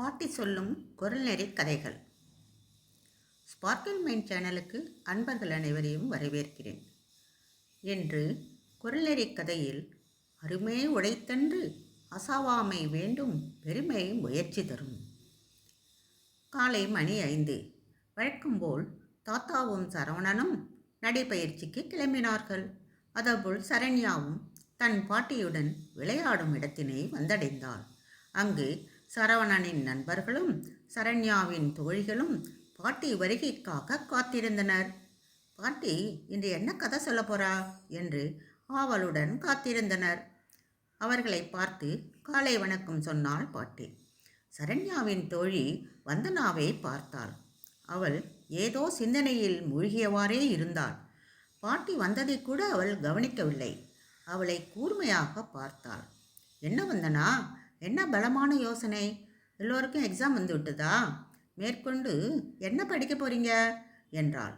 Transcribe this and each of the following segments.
பாட்டி சொல்லும் குரல்நெறி கதைகள். ஸ்பார்க்கிள் மைண்ட் சேனலுக்கு அன்பர்கள் அனைவரையும் வரவேற்கிறேன். என்று குரல்நெறி கதையில் அருமே உடைத்தன்று அசாவாமை வேண்டும் பெருமை முயற்சி தரும். காலை மணி ஐந்து. வழக்கம்போல் தாத்தாவும் சரவணனும் நடைப்பயிற்சிக்கு கிளம்பினார்கள். அதேபோல் சரண்யாவும் தன் பாட்டியுடன் விளையாடும் இடத்தினை வந்தடைந்தாள். அங்கு சரவணனின் நண்பர்களும் சரண்யாவின் தோழிகளும் பாட்டி வருகைக்காக காத்திருந்தனர். பாட்டி இன்று என்ன கதை சொல்ல போறா? என்று ஆவலுடன் காத்திருந்தனர். அவர்களை பார்த்து காலை வணக்கம் சொன்னாள் பாட்டி. சரண்யாவின் தோழி வந்தனாவை பார்த்தாள். அவள் ஏதோ சிந்தனையில் மூழ்கியவாறே இருந்தாள். பாட்டி வந்ததை கூட அவள் கவனிக்கவில்லை. அவளை கூர்மையாக பார்த்தாள். என்ன வந்தனா? என்ன பலமான யோசனை? எல்லோருக்கும் எக்ஸாம் வந்து விட்டதா? மேற்கொண்டு என்ன படிக்க போறீங்க? என்றாள்.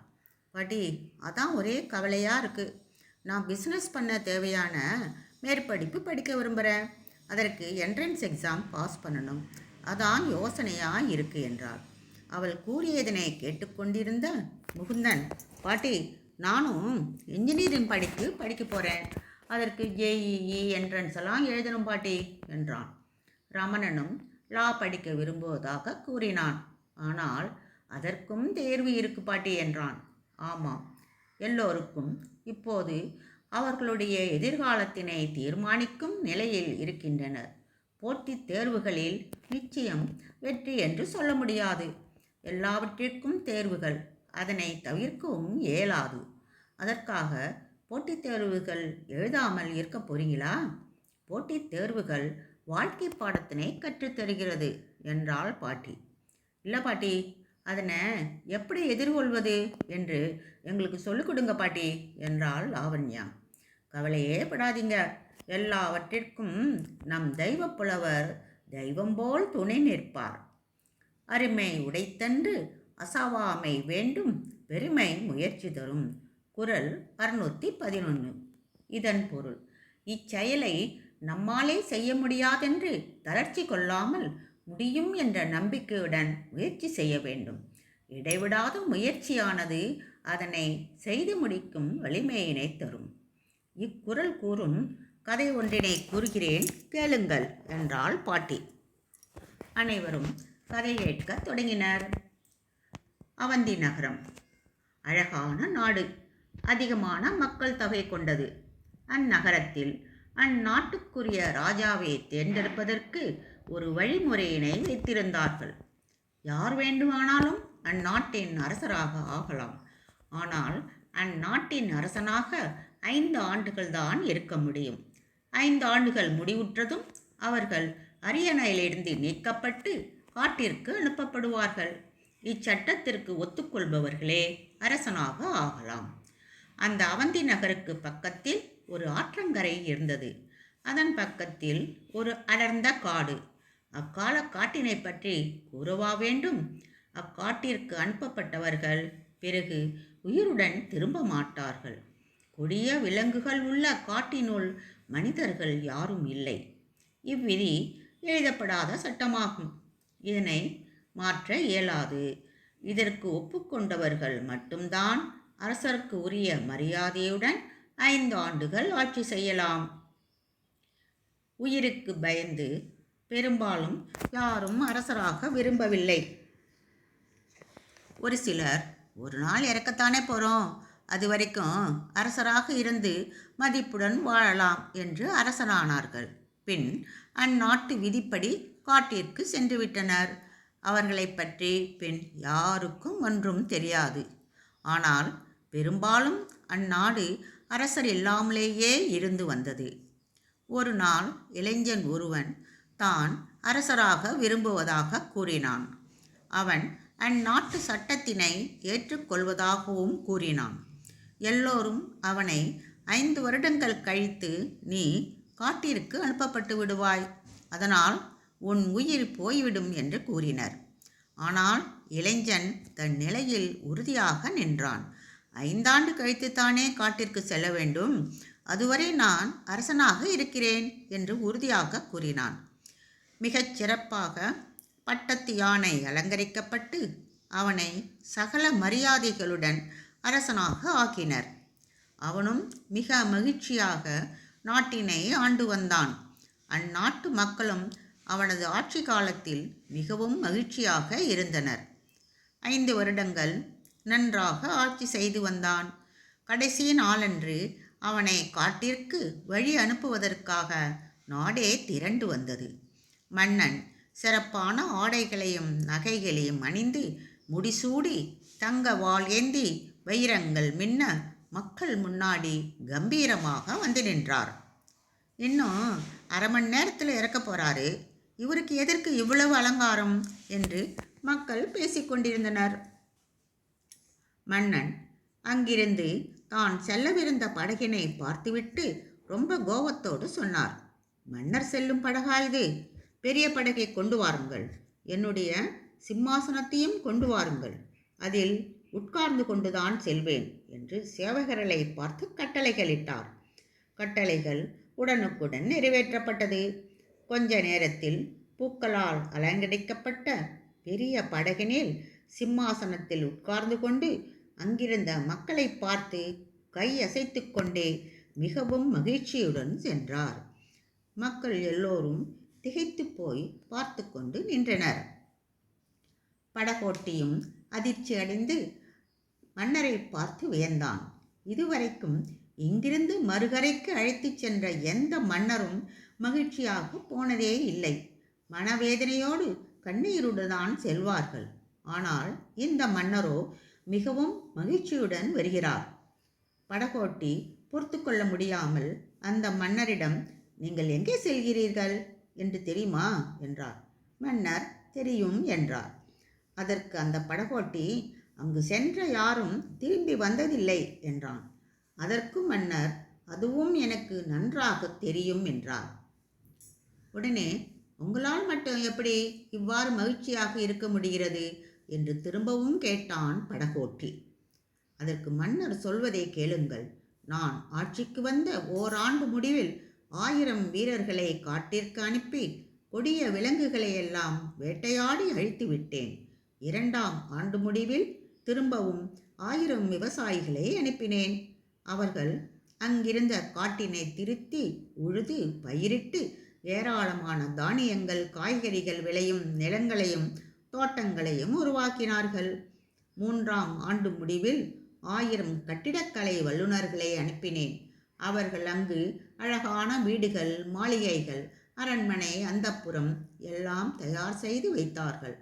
பாட்டி அதான் ஒரே கவலையாக இருக்குது நான் பிஸ்னஸ் பண்ண தேவையான மேற்படிப்பு படிக்க விரும்புகிறேன் அதற்கு என்ட்ரன்ஸ் எக்ஸாம் பாஸ் பண்ணணும். அதான் யோசனையாக இருக்கு என்றாள். அவள் கூறியதனை கேட்டுக்கொண்டிருந்த முகுந்தன் பாட்டி நானும் இன்ஜினியரிங் படிப்பு படிக்க போகிறேன் அதற்கு ஜேஇஇ என்ட்ரன்ஸ் எல்லாம் எழுதணும் பாட்டி என்றான். ரமணனும் லா படிக்க விரும்புவதாக கூறினான். ஆனால் அதற்கும் தேர்வு இருக்கு பாட்டி என்றான். ஆமாம் எல்லோருக்கும். இப்போது அவர்களுடைய எதிர்காலத்தினை தீர்மானிக்கும் நிலையில் இருக்கின்றனர். போட்டித் தேர்வுகளில் நிச்சயம் வெற்றி என்று சொல்ல முடியாது. எல்லாவற்றிற்கும் தேர்வுகள். அதனை தவிர்க்கவும் இயலாது. அதற்காக போட்டித் தேர்வுகள் எழுதாமல் இருக்க போறீங்களா? போட்டித் தேர்வுகள் வாழ்க்கை பாடத்தினை கற்றுத்தருகிறது என்றாள் பாட்டி. இல்லை பாட்டி அதனை எப்படி எதிர்கொள்வது என்று எங்களுக்கு சொல்லிக் கொடுங்க பாட்டி என்றாள் லாவண்யா. கவலையே படாதீங்க. எல்லாவற்றிற்கும் நம் தெய்வ புலவர் தெய்வம் போல் துணை நிற்பார். அருமை உடைத்தன்று அசாவாமை வேண்டும் பெருமை முயற்சி தரும். குரல் அறுநூற்றி பதினொன்று இதன் பொருள் இச்செயலை நம்மாலே செய்ய முடியாதென்று தளர்ச்சி கொள்ளாமல் முடியும் என்ற நம்பிக்கையுடன் முயற்சி செய்ய வேண்டும். இடைவிடாத முயற்சியானது அதனை செய்து முடிக்கும் வலிமையினை தரும். இக்குரல் கூறும் கதை ஒன்றினை கூறுகிறேன் கேளுங்கள் என்றாள் பாட்டி. அனைவரும் கதை கேட்க தொடங்கினர். அவந்தி நகரம். அழகான நாடு. அதிகமான மக்கள் தொகை கொண்டது. அந்நகரத்தில் அந்நாட்டுக்குரிய ராஜாவை தேர்ந்தெடுப்பதற்கு ஒரு வழிமுறையினை வைத்திருந்தார்கள் யார் வேண்டுமானாலும் அந்நாட்டின் அரசராக ஆகலாம். ஆனால் அந்நாட்டின் அரசனாக ஐந்து ஆண்டுகள் தான் இருக்க முடியும். ஐந்து ஆண்டுகள் முடிவுற்றதும் அவர்கள் அரியணையிலிருந்து நீக்கப்பட்டு காட்டிற்கு அனுப்பப்படுவார்கள். இச்சட்டத்திற்கு ஒத்துக்கொள்பவர்களே அரசனாக ஆகலாம். அந்த அவந்தி நகருக்கு பக்கத்தில் ஒரு ஆற்றங்கரை இருந்தது. அதன் பக்கத்தில் ஒரு அடர்ந்த காடு. அக்கால காட்டினை பற்றி கூறவா வேண்டும்? அக்காட்டிற்கு அனுப்பப்பட்டவர்கள் பிறகு உயிருடன் திரும்ப மாட்டார்கள். கொடிய விலங்குகள் உள்ள காட்டினுள் மனிதர்கள் யாரும் இல்லை. இவ்விதி எழுதப்படாத சட்டமாகும். இதனை மாற்ற இயலாது. இதற்கு ஒப்புக்கொண்டவர்கள் மட்டும்தான் அரசருக்கு உரிய மரியாதையுடன் ஐந்து ஆண்டுகள் ஆட்சி செய்யலாம். உயிருக்கு பயந்து பெரும்பாலும் யாரும் அரசராக விரும்பவில்லை. ஒரு சிலர் ஒரு நாள் இறக்கத்தானே போகிறோம் அது வரைக்கும் அரசராக இருந்து மதிப்புடன் வாழலாம் என்று அரசரானார்கள் பின் அந்நாட்டு விதிப்படி காட்டிற்கு சென்றுவிட்டனர். அவர்களை பற்றி பின் யாருக்கும் ஒன்றும் தெரியாது. ஆனால் பெரும்பாலும் அந்நாடு அரசர் இல்லாமலேயே இருந்து வந்தது. ஒரு நாள் இளைஞன் ஒருவன் தான் அரசராக விரும்புவதாக கூறினான். அவன் அந்நாட்டு சட்டத்தினை ஏற்றுக்கொள்வதாகவும் கூறினான். எல்லோரும் அவனை ஐந்து வருடங்கள் கழித்து நீ காட்டிற்கு அனுப்பப்பட்டு விடுவாய். அதனால் உன் உயிர் போய்விடும் என்று கூறினர். ஆனால் இளைஞன் தன் நிலையில் உறுதியாக நின்றான். ஐந்தாண்டு கழித்துத்தானே காட்டிற்கு செல்ல வேண்டும். அதுவரை நான் அரசனாக இருக்கிறேன் என்று உறுதியாக கூறினான். மிகச் சிறப்பாக பட்டத்து யானை அலங்கரிக்கப்பட்டு அவனை சகல மரியாதைகளுடன் அரசனாக ஆக்கினர். அவனும் மிக மகிழ்ச்சியாக நாட்டினை ஆண்டு வந்தான். அந்நாட்டு மக்களும் அவனது ஆட்சி காலத்தில் மிகவும் மகிழ்ச்சியாக இருந்தனர். ஐந்து வருடங்கள் நன்றாக ஆட்சி செய்து வந்தான். கடைசி நாளன்று அவனை காட்டிற்கு வழி அனுப்புவதற்காக நாடே திரண்டு வந்தது. மன்னன் சிறப்பான ஆடைகளையும் நகைகளையும் அணிந்து முடிசூடி தங்க வாள் ஏந்தி வைரங்கள் மின்ன மக்கள் முன்னாடி கம்பீரமாக வந்து நின்றார். இன்னும் அரை மணி நேரத்தில் இறக்க போறாரு? இவருக்கு எதற்கு இவ்வளவு அலங்காரம்? என்று மக்கள் பேசிக்கொண்டிருந்தனர் மன்னன். அங்கிருந்து தான் செல்லவிருந்த படகினை பார்த்துவிட்டு ரொம்ப கோபத்தோடு சொன்னார். மன்னர் செல்லும் படகா இது? பெரிய படகை கொண்டு வாருங்கள். என்னுடைய சிம்மாசனத்தையும் கொண்டு வாருங்கள். அதில் உட்கார்ந்து கொண்டுதான் செல்வேன் என்று சேவகர்களை பார்த்து கட்டளைகளிட்டார். கட்டளைகள் உடனுக்குடன் நிறைவேற்றப்பட்டது. கொஞ்ச நேரத்தில் பூக்களால் அலங்கடிக்கப்பட்ட பெரிய படகினில் சிம்மாசனத்தில் உட்கார்ந்து கொண்டு அங்கிருந்த மக்களை பார்த்து கை அசைத்து கொண்டே மிகவும் மகிழ்ச்சியுடன் சென்றார். மக்கள் எல்லோரும் திகைத்து போய் பார்த்து கொண்டு நின்றனர். படகோட்டியும் அதிர்ச்சி அடைந்து மன்னரை பார்த்து வியந்தான். இதுவரைக்கும் இங்கிருந்து மறுகரைக்கு அழைத்துச் சென்ற எந்த மன்னரும் மகிழ்ச்சியாக போனதே இல்லை. மனவேதனையோடு கண்ணீருடன் செல்வார்கள். ஆனால் இந்த மன்னரோ மிகவும் மகிழ்ச்சியுடன் வருகிறார். படகோட்டி பொறுத்து கொள்ள முடியாமல் அந்த மன்னரிடம் நீங்கள் எங்கே செல்கிறீர்கள்? என்று தெரியுமா என்றார். மன்னர் தெரியும் என்றார். அதற்கு அந்த படகோட்டி அங்கு சென்ற யாரும் திரும்பி வந்ததில்லை என்றான். அதற்கு மன்னர் அதுவும் எனக்கு நன்றாக தெரியும் என்றார். உடனே உங்களால் மட்டும் எப்படி இவ்வாறு மகிழ்ச்சியாக இருக்க முடிகிறது? என்று திரும்பவும் கேட்டான் படகோட்டி. அதற்கு மன்னர் சொல்வதை கேளுங்கள். நான் ஆட்சிக்கு வந்த ஓராண்டு முடிவில் ஆயிரம் வீரர்களை காட்டிற்கு அனுப்பி கொடிய விலங்குகளை எல்லாம் வேட்டையாடி அழித்து விட்டேன். இரண்டாம் ஆண்டு முடிவில் திரும்பவும் ஆயிரம் விவசாயிகளை அனுப்பினேன். அவர்கள் அங்கிருந்த காட்டினை திருத்தி உழுது பயிரிட்டு ஏராளமான தானியங்கள் காய்கறிகள் விளையும் நிலங்களையும் தோட்டங்களையும் உருவாக்கினார்கள். மூன்றாம் ஆண்டு முடிவில் ஆயிரம் கட்டிடக்கலை வல்லுநர்களை அனுப்பினேன். அவர்கள் அங்கு அழகான வீடுகள் மாளிகைகள் அரண்மனை அந்தப்புறம் எல்லாம் தயார் செய்து வைத்தார்கள்.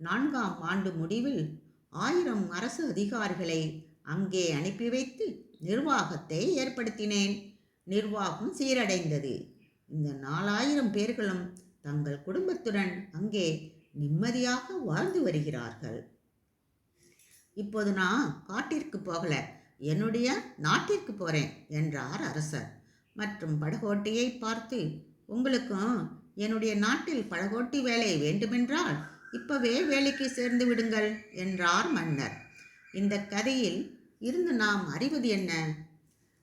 நான்காம் ஆண்டு முடிவில் ஆயிரம் அரசு அதிகாரிகளை அங்கே அனுப்பி வைத்து நிர்வாகத்தை ஏற்படுத்தினேன். நிர்வாகம் சீரடைந்தது. இந்த நாலாயிரம் பேர்களும் தங்கள் குடும்பத்துடன் அங்கே நிம்மதியாக வாழ்ந்து வருகிறார்கள். இப்போது நான் காட்டிற்கு போகல என்னுடைய நாட்டிற்கு போகிறேன் என்றார் அரசர். மற்றும் படகோட்டியை பார்த்து உங்களுக்கும் என்னுடைய நாட்டில் படகோட்டி வேலை வேண்டுமென்றால் இப்பவே வேலைக்கு சேர்ந்து விடுங்கள் என்றார் மன்னர். இந்த கதையில் இருந்து நாம் அறிவது என்ன?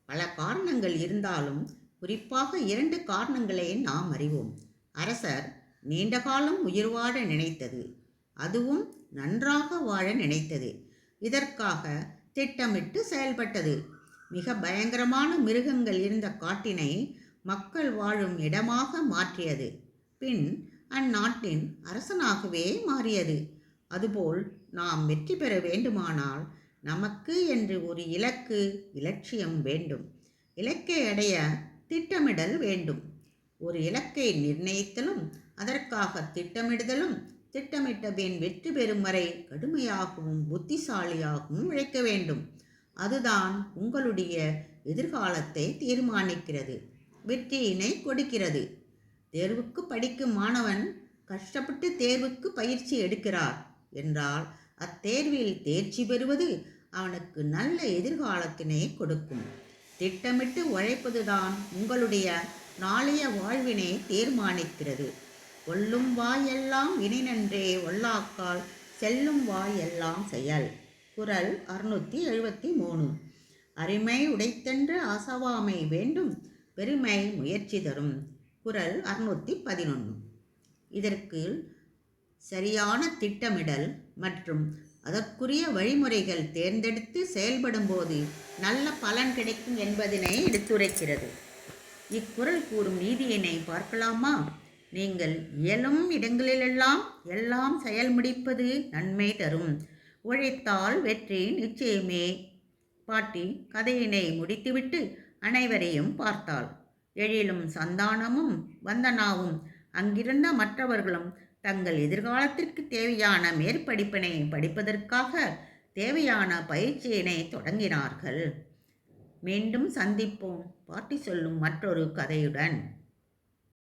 பல காரணங்கள் இருந்தாலும் குறிப்பாக இரண்டு காரணங்களை நாம் அறிவோம். அரசர் நீண்ட காலம் உயிர் வாழ நினைத்தது. அதுவும் நன்றாக வாழ நினைத்தது. இதற்காக திட்டமிட்டு செயல்பட்டது. மிக பயங்கரமான மிருகங்கள் இருந்த காட்டினை மக்கள் வாழும் இடமாக மாற்றியது. பின் அந்நாட்டின் அரசனாகவே மாறியது. அதுபோல் நாம் வெற்றி பெற வேண்டுமானால் நமக்கு என்று ஒரு இலக்கு இலட்சியம் வேண்டும். இலக்கை அடைய திட்டமிடல் வேண்டும். ஒரு இலக்கை நிர்ணயித்தலும் அதற்காக திட்டமிடுதலும் திட்டமிட்ட பின் வெற்றி பெறும் வரை கடுமையாகவும் புத்திசாலியாகவும் உழைக்க வேண்டும். அதுதான் உங்களுடைய எதிர்காலத்தை தீர்மானிக்கிறது. வெற்றியினை கொடுக்கிறது. தேர்வுக்கு படிக்கும் மாணவன் கஷ்டப்பட்டு தேர்வுக்கு பயிற்சி எடுக்கிறார் என்றால் அத்தேர்வில் தேர்ச்சி பெறுவது அவனுக்கு நல்ல எதிர்காலத்தினை கொடுக்கும். திட்டமிட்டு உழைப்பதுதான் உங்களுடைய நாளைய வாழ்வினை தீர்மானிக்கிறது. கொல்லும் வாயெல்லாம் இணை நன்றே ஒல்லாக்கால் செல்லும் வாயெல்லாம் செயல். குரல் அறுநூற்றி எழுபத்தி மூணு. அருமை உடைத்தென்று அசவாமை வேண்டும் பெருமை முயற்சி தரும். குரல் அறுநூற்றி பதினொன்று. இதற்கு சரியான திட்டமிடல் மற்றும் அதற்குரிய வழிமுறைகள் தேர்ந்தெடுத்து செயல்படும்போது நல்ல பலன் கிடைக்கும் என்பதனை எடுத்துரைக்கிறது. இக்குரல் கூறும் நீதியினை பார்க்கலாமா? நீங்கள் இயலும் இடங்களிலெல்லாம் எல்லாம் செயல் முடிப்பது நன்மை தரும். உழைத்தால் வெற்றி நிச்சயமே. பாட்டி கதையினை முடித்துவிட்டு அனைவரையும் பார்த்தாள். எழிலும் சந்தானமும் வந்தனாவும் அங்கிருந்த மற்றவர்களும் தங்கள் எதிர்காலத்திற்கு தேவையான மேற்படிப்பினை படிப்பதற்காக தேவையான பயிற்சியினை தொடங்கினார்கள். மீண்டும் சந்திப்போம். பாட்டி சொல்லும் மற்றொரு கதையுடன்.